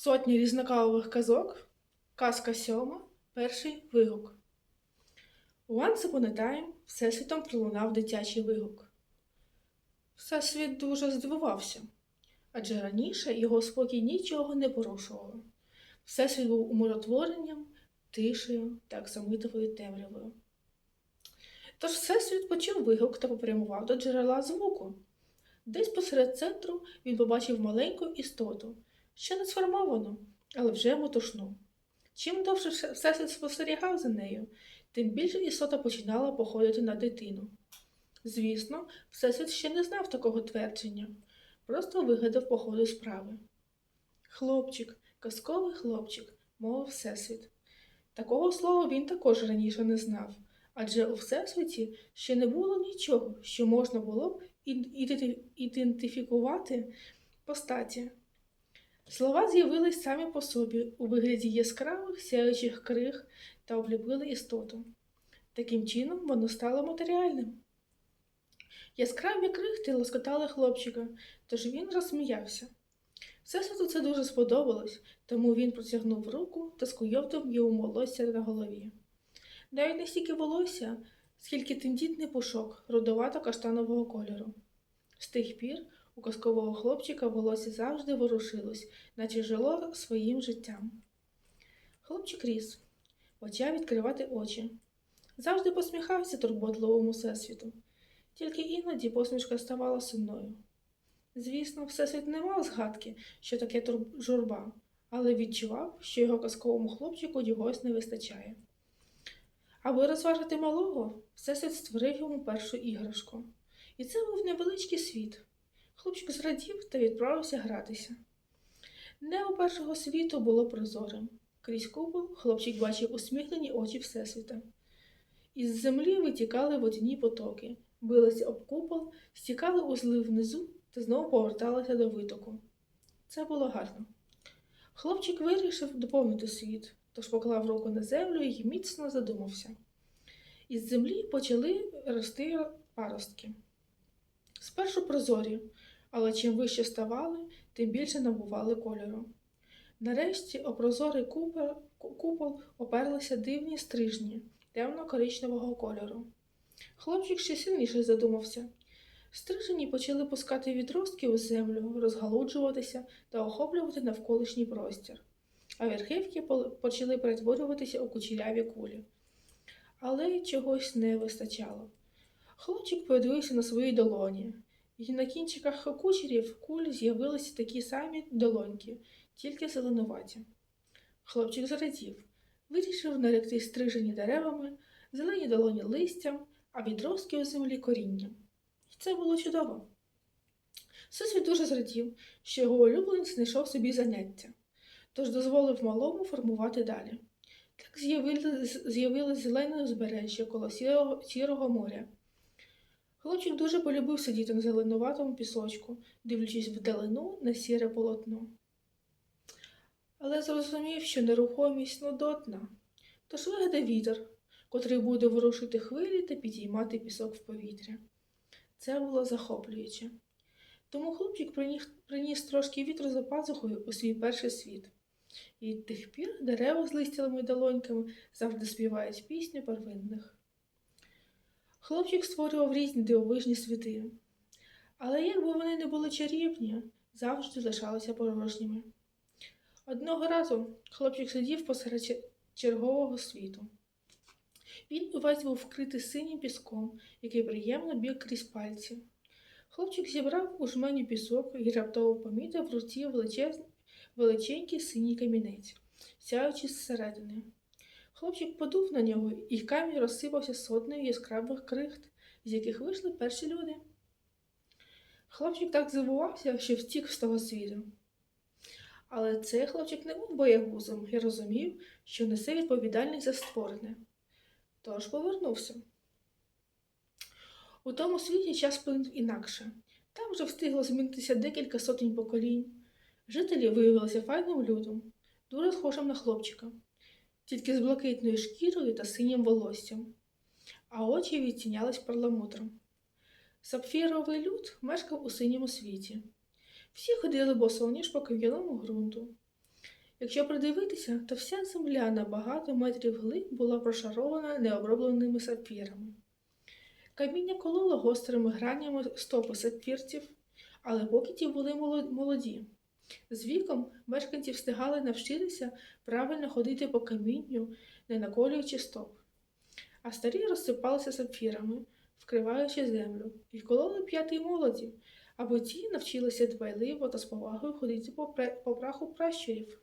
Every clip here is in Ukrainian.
Сотні різнокалових казок. Казка сьома. Перший вигук. Once upon a time Всесвітом пролунав дитячий вигук. Всесвіт дуже здивувався, адже раніше його спокій нічого не порушувало. Всесвіт був умиротворенням, тишею та оксамитовою темрявою. Тож Всесвіт почув вигук та попрямував до джерела звуку. Десь посеред центру він побачив маленьку істоту, ще не сформовану, але вже мотушну. Чим довше все- Всесвіт спостерігав за нею, тим більше істота починала походити на дитину. Звісно, Всесвіт ще не знав такого твердження, просто вигадав по ходу справи. Хлопчик, казковий хлопчик, мовив Всесвіт. Такого слова він також раніше не знав, адже у Всесвіті ще не було нічого, що можна було б ідентифікувати по статі. Слова з'явились самі по собі у вигляді яскравих сяючих криг та обліпили істоту. Таким чином воно стало матеріальним. Яскраві крихти лоскотали хлопчика, тож він розсміявся. Всесвіту це дуже сподобалось, тому він протягнув руку та скуйовдив йому волосся на голові. Навіть не стільки волосся, скільки тендітний пушок рудовато каштанового кольору. З тих пір у казкового хлопчика волосся завжди ворушилось, наче жило своїм життям. Хлопчик ріс, почав відкривати очі. Завжди посміхався турботливому всесвіту, тільки іноді посмішка ставала сумною. Звісно, всесвіт не мав згадки, що таке журба, але відчував, що його казковому хлопчику чогось не вистачає. Аби розважити малого, всесвіт створив йому першу іграшку. І це був невеличкий світ. Хлопчик зрадів та відправився гратися. Небо першого світу було прозорим. Крізь купол хлопчик бачив усміхнені очі Всесвіта. Із землі витікали водяні потоки, билися об купол, стікали у злив внизу та знову поверталися до витоку. Це було гарно. Хлопчик вирішив доповнити світ, тож поклав руку на землю і міцно задумався. Із землі почали рости паростки. Спершу прозорі, але чим вище ставали, тим більше набували кольору. Нарешті о прозорий купол, оперлися дивні стрижні темно-коричневого кольору. Хлопчик ще сильніше задумався. Стрижені почали пускати відростки у землю, розгалуджуватися та охоплювати навколишній простір, а верхівки почали перетворюватися у кучеряві кулі. Але чогось не вистачало. Хлопчик подивився на свої долоні, і на кінчиках кучерів куль з'явилися такі самі долоньки, тільки зеленуваті. Хлопчик зрадів, вирішив наректи стрижені деревами, зелені долоні листям, а відростки у землі корінням. І це було чудово. Всесвіт дуже зрадів, що його улюбленець знайшов собі заняття, тож дозволив малому формувати далі. Так з'явилось, зелене узбережжя коло сірого, сірого моря. Хлопчик дуже полюбив сидіти на зеленуватому пісочку, дивлячись вдалину на сіре полотно. Але зрозумів, що нерухомість нудотна, тож вигадав вітер, котрий буде ворушити хвилі та підіймати пісок в повітря. Це було захоплююче. Тому хлопчик приніс, приніс трошки вітру за пазухою у свій перший світ. І тих пір дерева з листями й долоньками завжди співають пісню первинних. Хлопчик створював різні дивовижні світи, але якби вони не були чарівні, завжди лишалися порожніми. Одного разу хлопчик сидів посеред чергового світу. Він увесь був вкритий синім піском, який приємно біг крізь пальці. Хлопчик зібрав у жмені пісок і раптово помітив в руці величез... величенький синій камінець, сяючи зсередини. Хлопчик подув на нього, і камінь розсипався сотнею яскравих крихт, з яких вийшли перші люди. Хлопчик так здивувався, що втік з того світу. Але цей хлопчик не був боягузом і розумів, що несе відповідальність за створене. Тож повернувся. У тому світі час плинув інакше. Там вже встигло змінитися декілька сотень поколінь. Жителі виявилися файним людом, дуже схожим на хлопчика, тільки з блакитною шкірою та синім волоссям, а очі відтінялись перламутром. Сапфіровий люд мешкав у синьому світі. Всі ходили босоніж по кам'яному ґрунту. Якщо придивитися, то вся земля на багато метрів глиб була прошарована необробленими сапфірами. Каміння кололо гострими гранями стопи сапфірців, але поки ті були молоді. З віком мешканці встигали навчитися правильно ходити по камінню, не наколюючи стоп. А старі розсипалися сапфірами, вкриваючи землю, і кололи п'ятий молоді, аби ті навчилися дбайливо та з повагою ходити по, по праху пращурів.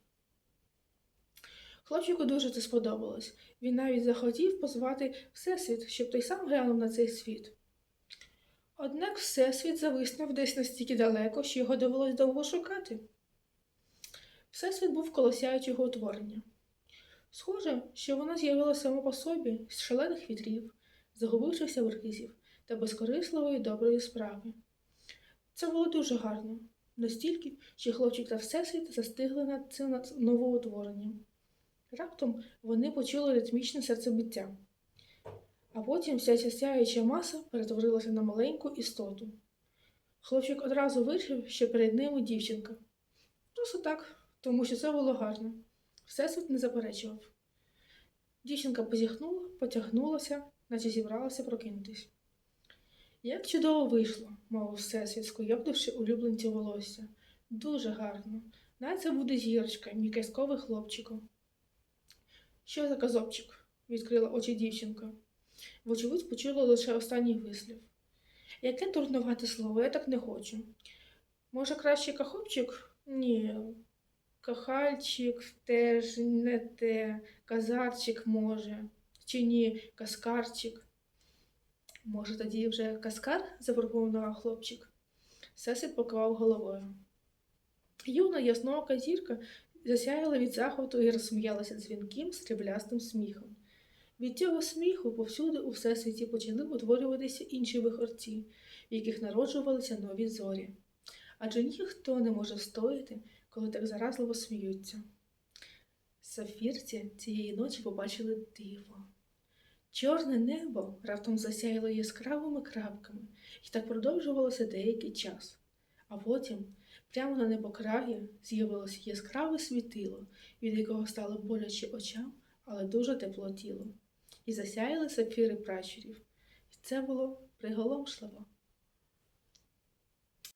Хлопчику дуже це сподобалось. Він навіть захотів позвати Всесвіт, щоб той сам глянув на цей світ. Однак Всесвіт зависнув десь настільки далеко, що його довелось довго шукати. Всесвіт був колосяючого утворення. Схоже, що воно з'явилося само по собі з шалених вітрів, загубившихся бризів та безкорисливої доброї справи. Це було дуже гарно, настільки, що хлопчик та Всесвіт застигли над цим новоутворенням. Раптом вони почули ритмічне серцебиття, а потім вся ця сяюча маса перетворилася на маленьку істоту. Хлопчик одразу вирішив, що перед ними дівчинка. Просто так, тому що це було гарно. Всесвіт не заперечував. Дівчинка позіхнула, потягнулася, наче зібралася прокинутись. Як чудово вийшло, мовив Всесвіт, скуйовдивши улюбленцю волосся. Дуже гарно. Най це буде зірочка, мій казковий хлопчику. Що за казопчик? відкрила очі дівчинка. Вочевидь, почула лише останній вислів. Яке турнувати слово, я так не хочу. Може, краще кахопчик? Ні. Кахальчик теж не те, казарчик може. Чи ні, каскарчик. Може, тоді вже каскар? запропонував хлопчик. Сесід покивав головою. Юна ясноока зірка засяяла від захвату і розсміялася дзвінким стріблястим сміхом. Від цього сміху повсюди у всесвіті почали утворюватися інші вихорці, в яких народжувалися нові зорі. Адже ніхто не може встояти, коли так заразливо сміються. Сафірці цієї ночі побачили диво. Чорне небо раптом засяяло яскравими крапками, і так продовжувалося деякий час. А потім, прямо на небокраї, з'явилося яскраве світило, від якого стало боляче очам, але дуже тепло тіло. І засяяли сапфіри пращурів. І це було приголомшливо.